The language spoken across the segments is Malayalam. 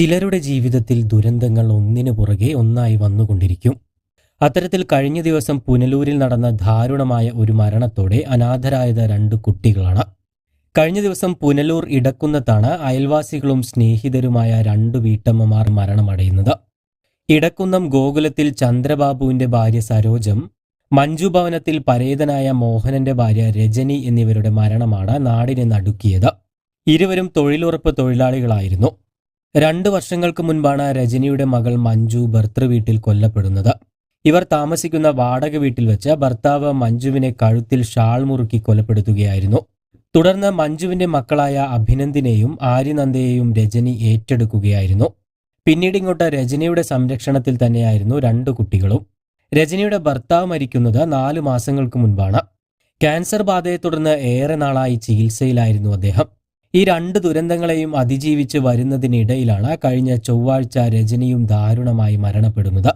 ചിലരുടെ ജീവിതത്തിൽ ദുരന്തങ്ങൾ ഒന്നിനു പുറകെ ഒന്നായി വന്നുകൊണ്ടിരിക്കും. അത്തരത്തിൽ കഴിഞ്ഞ ദിവസം പുനലൂരിൽ നടന്ന ദാരുണമായ ഒരു മരണത്തോടെ അനാഥരായത് രണ്ട് കുട്ടികളാണ്. കഴിഞ്ഞ ദിവസം പുനലൂർ ഇടക്കുന്നത്താണ് അയൽവാസികളും സ്നേഹിതരുമായ രണ്ടു വീട്ടമ്മമാർ മരണമടയുന്നത്. ഇടക്കുന്നം ഗോകുലത്തിൽ ചന്ദ്രബാബുവിന്റെ ഭാര്യ സരോജം മഞ്ജു ഭവനത്തിൽ പരേതനായ മോഹനന്റെ ഭാര്യ രജനി എന്നിവരുടെ മരണമാണ് നാടിനെ നടുക്കിയത്. ഇരുവരും തൊഴിലുറപ്പ് തൊഴിലാളികളായിരുന്നു. രണ്ടു വർഷങ്ങൾക്ക് മുൻപാണ് രജനിയുടെ മകൾ മഞ്ജു ഭർത്തൃ വീട്ടിൽ കൊല്ലപ്പെടുന്നത്. ഇവർ താമസിക്കുന്ന വാടക വീട്ടിൽ വെച്ച് ഭർത്താവ് മഞ്ജുവിനെ കഴുത്തിൽ ഷാൾ മുറുക്കി കൊലപ്പെടുത്തുകയായിരുന്നു. തുടർന്ന് മഞ്ജുവിന്റെ മക്കളായ അഭിനന്ദിനെയും ആര്യനന്ദയെയും രജനി ഏറ്റെടുക്കുകയായിരുന്നു. പിന്നീട് ഇങ്ങോട്ട് രജനിയുടെ സംരക്ഷണത്തിൽ തന്നെയായിരുന്നു രണ്ടു കുട്ടികളും. രജനിയുടെ ഭർത്താവ് മരിക്കുന്നത് നാലു മാസങ്ങൾക്ക് മുൻപാണ്. ക്യാൻസർ ബാധയെ തുടർന്ന് ഏറെ നാളായി ചികിത്സയിലായിരുന്നു അദ്ദേഹം. ഈ രണ്ട് ദുരന്തങ്ങളെയും അതിജീവിച്ച് വരുന്നതിനിടയിലാണ് കഴിഞ്ഞ ചൊവ്വാഴ്ച രജനിയും ദാരുണമായി മരണപ്പെടുന്നത്.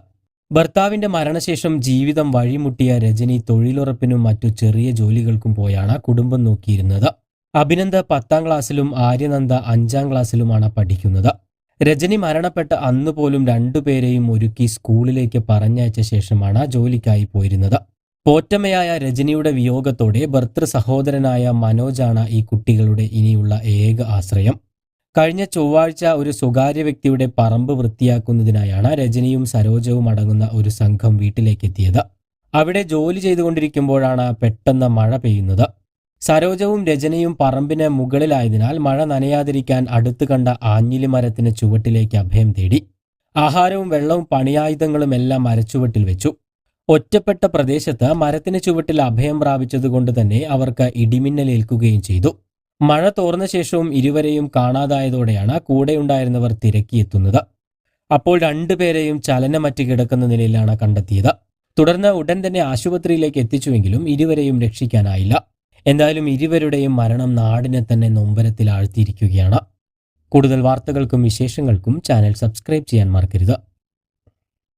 ഭർത്താവിന്റെ മരണശേഷം ജീവിതം വഴിമുട്ടിയ രജനി തൊഴിലുറപ്പിനും മറ്റു ചെറിയ ജോലികൾക്കും പോയാണ് കുടുംബം നോക്കിയിരുന്നത്. അഭിനന്ദ പത്താം ക്ലാസ്സിലും ആര്യനന്ദ അഞ്ചാം ക്ലാസ്സിലുമാണ് പഠിക്കുന്നത്. രജനി മരണപ്പെട്ട അന്നുപോലും രണ്ടുപേരെയും ഒരുക്കി സ്കൂളിലേക്ക് പറഞ്ഞയച്ച ശേഷമാണ് ജോലിക്കായി പോയിരുന്നത്. പോറ്റമ്മയായ രജനിയുടെ വിയോഗത്തോടെ ഭർത്തൃ സഹോദരനായ മനോജാണ് ഈ കുട്ടികളുടെ ഇനിയുള്ള ഏക ആശ്രയം. കഴിഞ്ഞ ചൊവ്വാഴ്ച ഒരു സ്വകാര്യ വ്യക്തിയുടെ പറമ്പ് വൃത്തിയാക്കുന്നതിനായാണ് രജനിയും സരോജവും അടങ്ങുന്ന ഒരു സംഘം വീട്ടിലേക്കെത്തിയത്. അവിടെ ജോലി ചെയ്തുകൊണ്ടിരിക്കുമ്പോഴാണ് പെട്ടെന്ന് മഴ പെയ്യുന്നത്. സരോജവും രജനിയും പറമ്പിന് മുകളിലായതിനാൽ മഴ നനയാതിരിക്കാൻ അടുത്തു കണ്ട ആഞ്ഞിലി മരത്തിന് ചുവട്ടിലേക്ക് അഭയം തേടി. ആഹാരവും വെള്ളവും പണിയായുധങ്ങളും എല്ലാം മരച്ചുവട്ടിൽ വെച്ചു. ഒറ്റപ്പെട്ട പ്രദേശത്ത് മരത്തിന് ചുവട്ടിൽ അഭയം പ്രാപിച്ചതുകൊണ്ട് തന്നെ അവർക്ക് ഇടിമിന്നലേൽക്കുകയും ചെയ്തു. മഴ തോർന്ന ശേഷവും ഇരുവരെയും കാണാതായതോടെയാണ് കൂടെയുണ്ടായിരുന്നവർ തിരക്കിയെത്തുന്നത്. അപ്പോൾ രണ്ടുപേരെയും ചലനമറ്റ് കിടക്കുന്ന നിലയിലാണ് കണ്ടെത്തിയത്. തുടർന്ന് ഉടൻ തന്നെ ആശുപത്രിയിലേക്ക് എത്തിച്ചുവെങ്കിലും ഇരുവരെയും രക്ഷിക്കാനായില്ല. എന്തായാലും ഇരുവരുടെയും മരണം നാടിനെ തന്നെ നൊമ്പരത്തിൽ ആഴ്ത്തിയിരിക്കുകയാണ്. കൂടുതൽ വാർത്തകൾക്കും വിശേഷങ്ങൾക്കും ചാനൽ സബ്സ്ക്രൈബ് ചെയ്യാൻ മറക്കരുത്.